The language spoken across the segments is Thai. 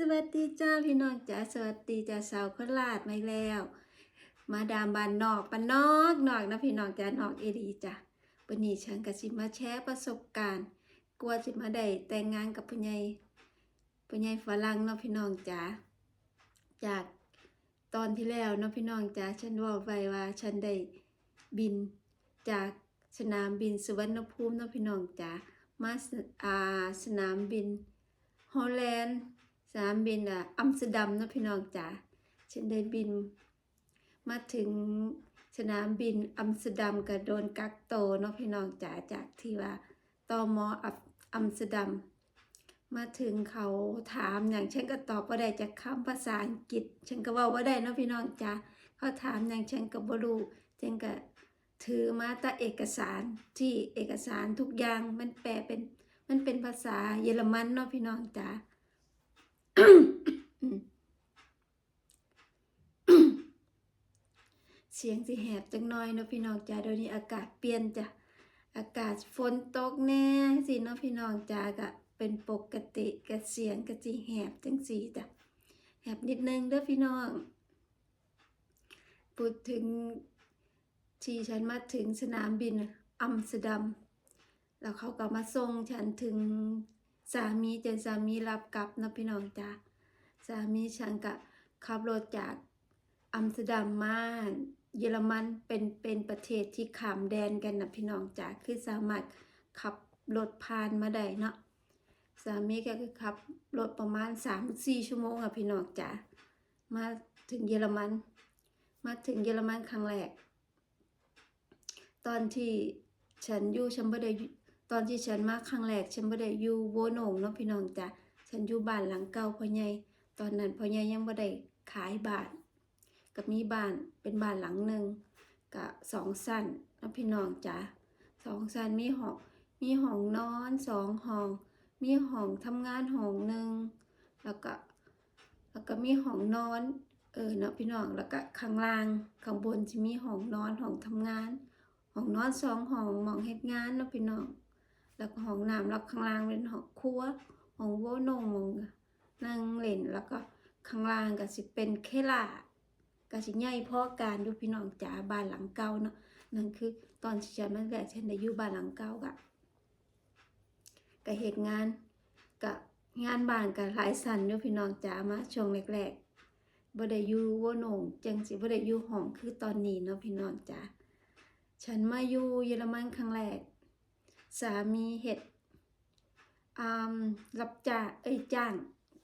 สวัสดีจ้าพี่น้องจ้าสวัสดีจ้าสาวโคราชมาแล้ว มาดามบานนอกปานนอกนอกนะพี่น้องจ้านอกเอดีจ้ะวันนี้ฉันก็สิมาแชร์ประสบการณ์ กลัวสิมาได้แต่งงานกับผู้ใหญ่ผู้ใหญ่ฝรั่งเนาะพี่น้องจ้าจากตอนที่แล้วเนาะพี่น้องจ้าฉันบอกไว้ว่าฉันได้บินจากสนามบินสุวรรณภูมิเนาะพี่น้องจ้ามาสนามบินฮอลแลนด์ นามบินอะอัมสเตอร์ดัมนะพี่น้องจ๋าฉันได้บิน มาถึงสนามบินอัมสเตอร์ดัมก็โดนกักโตเนาะพี่น้องจ๋าจากที่ว่าตอมอัมอัมสเตอร์ดัมมาถึงเขาถามอย่างฉันก็ตอบว่าได้จากคำภาษาอังกฤษ ฉันก็ว่าว่าได้เนาะพี่น้องจ๋าเขาถามอย่างฉันก็บรู้ฉันก็ถือมาแตาเอกสารที่เอกสารทุกอย่างมันแปลเป็นมันเป็นภาษาเยอรมันเนาะพี่น้องจ๋า เสียงสิแหบจังน้อยเนาะพี่น้องจ๋าเดี๋ยวนี้อากาศเปลี่ยนจ้ะอากาศฝนตกแน่สิเนาะพี่น้องจ๋าก็เป็นปกติกับเสียงก็สิแหบจังสีจ้ะแหบนิดนึงเด้อพี่น้องพูดถึงที่ฉันมาถึงสนามบินอัมสเตอร์ดัม แล้วเขาก็มาส่งฉันถึง สามีจนสามีรับกลับนะพี่น้องจ้าสามีฉันก็ขับรถจากอัมสเตอร์ดัมมาเยอรมันเป็นเป็นประเทศที่ขามแดนกันนะพี่น้องจ้าคือสามารถขับรถผ่านมาได้เนาะสามีก็คือขับรถประมาณ3-4ชั่วโมงอะพี่น้องจ้ามาถึงเยอรมัน มาถึงเยอรมันครั้งแรก ตอนที่ฉันอยู่ฉันบ่ได้ ตอนที่ฉันมาครั้งแรกฉันบ่ได้อยู่โวโหนงเนาะพี่น้องจ้ะฉันอยู่บ้านหลังเก่าพ่อใหญ่ตอนนั้นพ่อใหญ่ยังบ่ได้ขายบ้านก็มีบ้านเป็นบ้านหลังหนึ่งก็สองสั้นเนาะพี่น้องจ้ะสองสั้นมีห้องมีห้องนอนสองห้อง มีห้องทำงานห้องหนึ่งแล้วก็แล้วก็มีห้องนอนเออเนาะพี่น้องแล้วก็ข้างล่างข้างบนจะมีห้องนอนห้องทำงานห้องนอนสองห้องมองเฮ็ดงานเนาะพี่น้อง แล้วก็ห้องน้ำแล้วข้างล่างเป็นห้องครัวห้องโว้นงหมองนั่งเล่นแล้วก็ข้างล่างก็สิเป็นเคล่าก็สิใหญ่พอการอยู่พี่น้องจ๋าบ้านหลังเก่าเนาะนั่นคือตอนที่ฉันมาแรกฉันได้อยู่บ้านหลังเก่าก็ก็เฮ็ดงานก็งานบ้านก็หลายสันอยู่พี่น้องจ๋ามาช่วงแรกๆบ่ได้อยู่โว้นงจังสิบ่ได้อยู่ห้องคือตอนนี้เนาะพี่น้องจ๋าฉันมาอยู่เยอรมันครั้งแรก สามีเฮ็ดอ่ารับจ้างเอ้ยจ้าง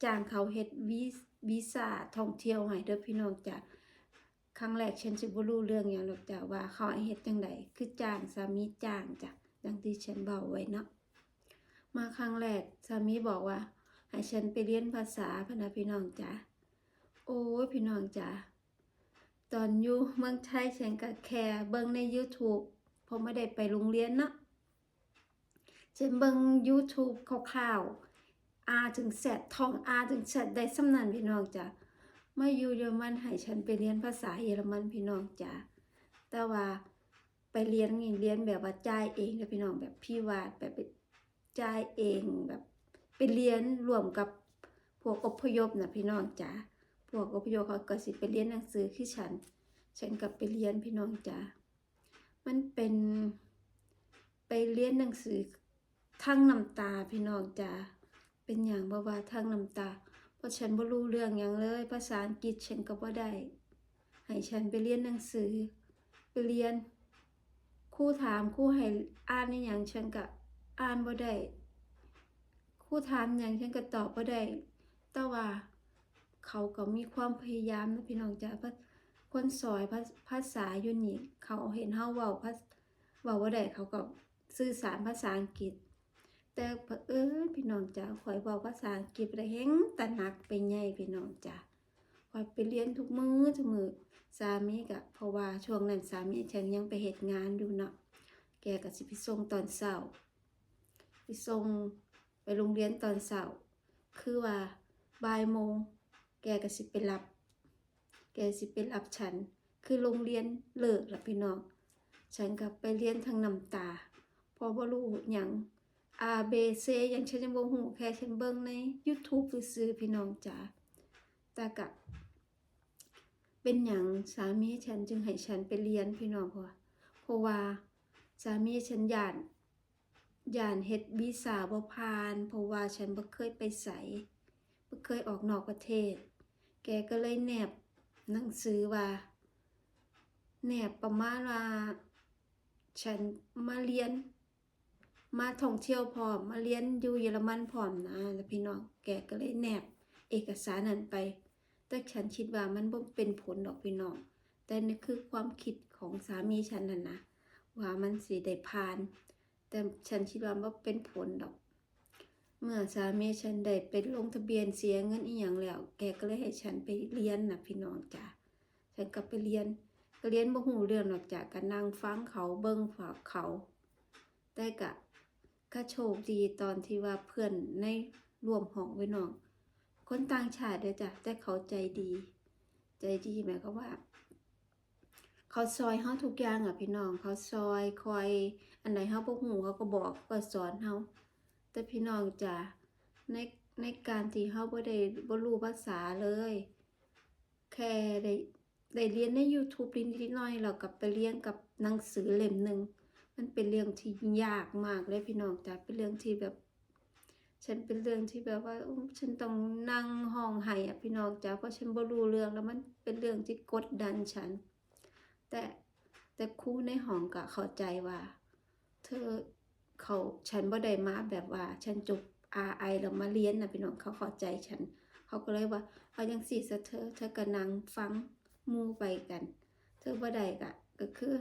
จ้างเขาเฮ็ดวีวีซ่าท่องเที่ยวให้เด้อพี่น้องจ้ะครั้งแรกฉันสิบ่รู้เรื่องหยังหรอกจ้ะว่าเขาให้เฮ็ดจังไดคือจ้างสามีจ้างจ้ะดังที่ฉันเว้าไว้เนาะมาครั้งแรกสามีบอกว่าให้ฉันไปเรียนภาษาพนะพี่น้องจ้ะโอ้ยพี่น้องจ้ะตอนอยู่เมืองไทยฉันก็แค่เบิ่งใน YouTube เพราะไม่ได้ไปโรงเรียนเนาะ ฉันเบิง YouTube คร่าวๆ A ถึง Z ท่อง A ถึง Z ได้สำนันพี่น้องจ้ะมาอยู่เยอรมันให้ฉันไปเรียนภาษาเยอรมันพี่น้องจ้ะแต่ว่าไปเรียนนี่เรียนแบบว่าจ่ายเองนะพี่น้องแบบพี่วาดแบบจ่ายเองแบบไปเรียนรวมกับพวกอพยพนะพี่น้องจ้ะพวกอพยพเขาก็สิไปเรียนหนังสือคือฉัน ฉันก็ไปเรียนพี่น้องจ้ามันเป็นไปเรียนหนังสือ ทั้งน้ำตาพี่น้องจ้าเป็นอย่างบ่ว่าทั้งน้ำตา เพราะฉันบ่รู้เรื่องอย่างเลย ภาษาอังกฤษฉันก็บ่ได้ ให้ฉันไปเรียนหนังสือ ไปเรียนครูถามครูให้อ่านในอย่างฉันก็อ่านบ่ได้ครูถามอย่างฉันก็ตอบบ่ได้แต่ว่าเขาก็มีความพยายามนะพี่น้องจ้าเพราะคนสอยภาภาษาอยู่นี่เขาเห็นเฮาเว้าภาเว้าบ่ได้เขาก็สื่อสารภาษาอังกฤษ แต่เผอิญพี่น้องจ้าข่อยเว้าภาษาอังกฤษบ่ได้แฮงตะหนักไปใหญ่พี่น้องจ้าข่อยไปเรียนทุกมื้อทุกมื้อสามีก็เพราะว่าช่วงนั้นสามีฉันยังไปเฮ็ดงานอยู่เนาะแกก็สิไปส่งตอนเช้าไปส่งไปโรงเรียนตอนเช้าคือว่าบ่ายโมงแกก็สิไปรับ แกสิไปรับฉัน คือโรงเรียนเลิกแล้วพี่น้อง ฉันก็ไปเรียนทางน้ำตา พอบ่รู้หยัง A B C อย่างฉันยังบ่ฮู้แค่ฉันเบิ่งใน YouTube ซื่อพี่น้องจ๋าแต่ก็เป็นหยังสามีฉันจึงให้ฉันไปเรียนพี่น้องเพราะว่าเพราะว่าสามีฉันย่านย่านเฮ็ดวีซ่าบ่ผ่าน เพราะว่าฉันบ่เคยไปไสบ่เคยออกนอกประเทศ แกก็เลยแนบหนังสือว่าแนบประมาณว่าฉันมาเรียน มาท่องเที่ยวพร้อมมาเรียนอยู่เยอรมันพร้อมนะแล้วพี่น้องแกก็เลยแนบเอกสารนั้นไป แต่ฉันคิดว่ามันบ่เป็นผลดอกพี่น้องแต่นี่คือความคิดของสามีฉันนั่นนะว่ามันสิได้ผ่าน แต่ฉันคิดว่าบ่เป็นผลดอก เมื่อสามีฉันได้ไปลงทะเบียนเสียเงินอีหยังแล้ว แกก็เลยให้ฉันไปเรียนนะพี่น้องจ้ะฉันก็ไปเรียนก็เรียนบ่ฮู้เรื่องนอกจากก็นั่งฟังเขาเบิ่งฝากเขา แต่ก็ ก็โชคดีตอนที่ว่าเพื่อนในรวมห้องไว้น้อง คนต่างชาติเด้อจ้ะแต่เขาใจดี ใจดีหมายความว่า เขาซอยเฮาทุกอย่างอะพี่น้อง เขาซอยคอย อันไหนเฮาบ่ฮู้เขาก็บอกก็สอนเฮาแต่พี่น้องจ้ะในในการที่เฮาบ่ได้บ่รู้ภาษาเลย แค่ได้ได้เรียนใน YouTube นิดหน่อยๆแล้วก็ไปเรียนกับหนังสือเล่มหนึ่ง มันเป็นเรื่องที่ยากมากเลยพี่น้องจ้ะเป็นเรื่องที่แบบ ฉันเป็นเรื่องที่แบบว่าฉันต้องนั่งห้องไห้อะพี่น้องจ้ะเพราะฉันบ่รู้เรื่องแล้วมันเป็นเรื่องที่กดดันฉัน แต่แต่ครูในห้องก็เข้าใจว่า เธอเขาฉันบ่ได้มาแบบว่า ฉันจบ RI แล้วมาเรียนนะพี่น้องเขาเข้าใจฉัน เขาก็เลยว่า เอาจังซี่ซะเธอเธอก็นั่งฟังมูไปกัน เธอบ่ได้ก็ก็คือ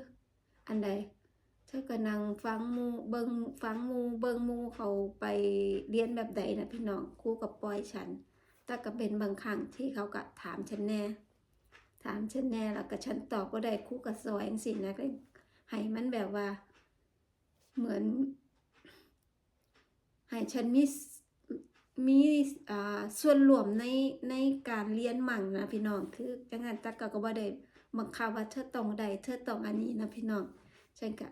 อันใด เธอก็นั่งฟังมูเบิงฟังมูเบิงมูเขาไปเรียนแบบใดนะพี่น้องครูก็ปล่อยฉัน แต่ก็เป็นบางครั้งที่เขาก็ถามฉันแน่ ถามฉันแน่แล้วก็ฉันตอบบ่ได้ครูก็สอนจังซี่นะก็ให้มันแบบว่า เหมือนให้ฉันมีมีอ่าส่วนรวมในในการเรียนมั่งนะพี่น้องคือจังนั้นแต่ก็ก็บ่ได้บังคับว่าเธอต้องได้เธอต้องอันนี้นะพี่น้องฉันก็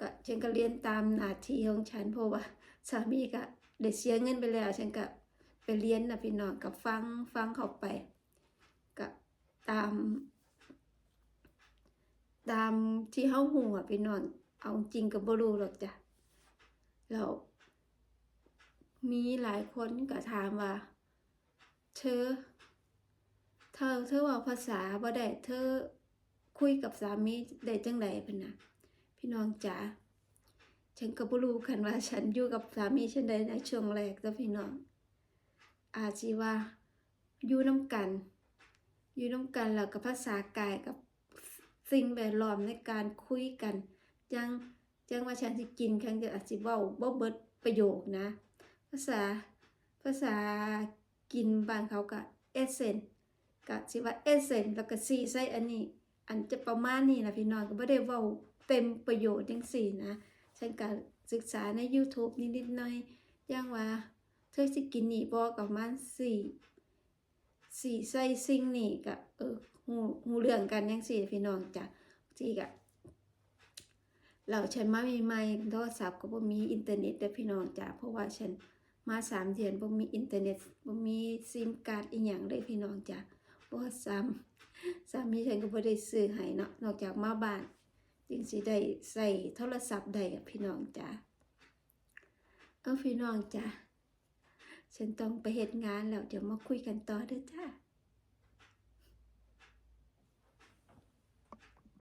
ก็ฉันก็เรียนตามหน้าที่ของฉันเพราะว่าสามีก็ได้เสียเงินไปแล้ว ฉันก็ไปเรียนนะพี่น้องก็ฟังฟังเขาไปก็ตาม ตามที่เฮาฮู้อะพี่น้องเอาจริงก็บ่รู้หรอกจ้ะแล้วมีหลายคนก็ถามว่า เธอ เธอเธอว่าภาษาบ่ได้เธอคุยกับสามีได้จังไดเพิ่นน่ะ พี่น้องจ๋าฉันก็บ่รู้กันว่าฉันอยู่กับสามีฉันได้ในช่วงแรกแต่พี่น้อง อาจสิว่าอยู่นํกัน อยู่นํกันแล้วก็ภาษากายกับสิ่งแวดล้อมในการคุยกัน จังจังว่าฉันสิกินครั้งเดียวอาจสิเว้าบ่เบิดประโยคนะ ภาษาภาษากินบ้านเขาก็เอเซนก็สิว่าเอเซนแล้วก็สีใส่อันนี้ อันจะประมาณนี้นะพี่น้องก็บ่ได้เว้า เต็มประโยชน์จังซี่นะ ฉันก็ศึกษาใน YouTube นิดๆหน่อยอย่างว่า เธอสิกินนี่บ่ก็ประมาณสี่สี่ใส่สิ่งนี้ก็เออฮู้ฮู้เรื่องกันจังซี่พี่น้องจ้ะที่ก็เราฉันมาใหม่ๆโทรศัพท์ก็บ่มีอินเทอร์เน็ตเด้อพี่น้องจ้ะเพราะว่าฉันมาสามเดือนบ่มีอินเทอร์เน็ตบ่มีซิมการ์ดอีหยังเลยพี่น้องจ้ะบ่ซ้ำสามีฉันก็บ่ได้ซื้อให้เนาะนอกจากมาบ้าน จึงสิได้ใส่โทรศัพท์ได้กับพี่น้องจ้ะเออพี่น้องจ้ะฉันต้องไปเหตุงานแล้วเดี๋ยวมาคุยกันต่อเด้อจ้า